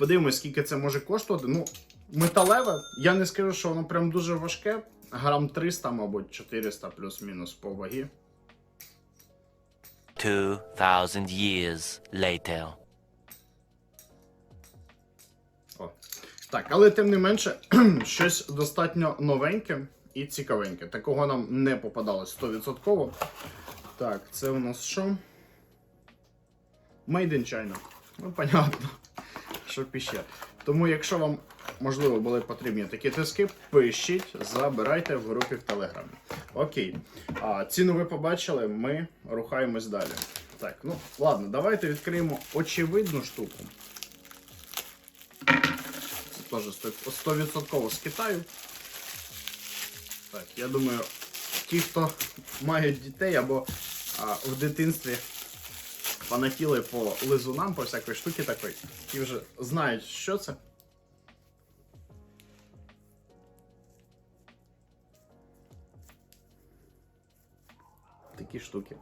Подивимось, скільки це може коштувати. Ну, металеве, я не скажу, що воно прям дуже важке. Грам 300, мабуть, 400 плюс-мінус по вагі. 2,000 years later. О. Так, але тим не менше, щось достатньо новеньке і цікавеньке. Такого нам не попадалось 100%. Так, це у нас що? Made in China. Ну, понятно, що піще. Тому, якщо вам, можливо, були потрібні такі тиски, пишіть, забирайте в групі в Телеграмі. Окей. А, ціну ви побачили, ми рухаємось далі. Так, ну ладно, давайте відкриємо очевидну штуку. Це теж 100% з Китаю. Так, я думаю, ті, хто мають дітей або а, в дитинстві фанатіли по лизунам, по всякої штуки такої, ті вже знають, що це. Такі штуки.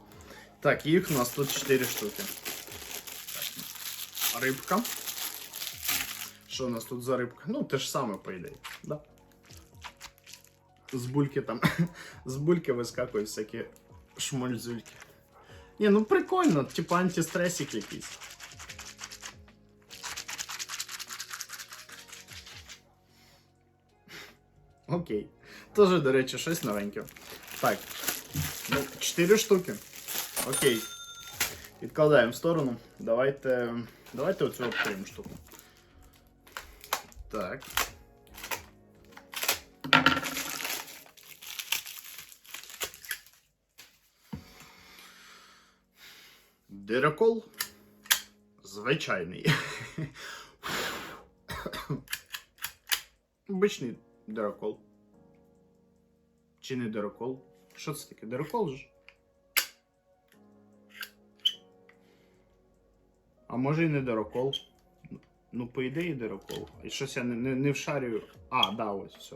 Так, їх у нас тут 4 штуки. Рибка. Що у нас тут за рибка? Ну, те ж саме, по ідеї. Да. З бульки там. З бульки вискакують всякі шмользюльки. Ні, ну прикольно, типу антистресик якийсь. Окей. Тоже, до речі, щось новеньке. Так. Ну, 4 штуки. Окей. Відкладаємо в сторону. Давайте. Давайте оцю відкриємо штуку. Так. Дирокол. Звичайний. Обичний дирокол. Чи не дирокол? Що це таке? Дирокол ж? А може і не дирокол. Ну, по ідеї дирокол. І щось я не, не, не вшарюю. А, да, ось все.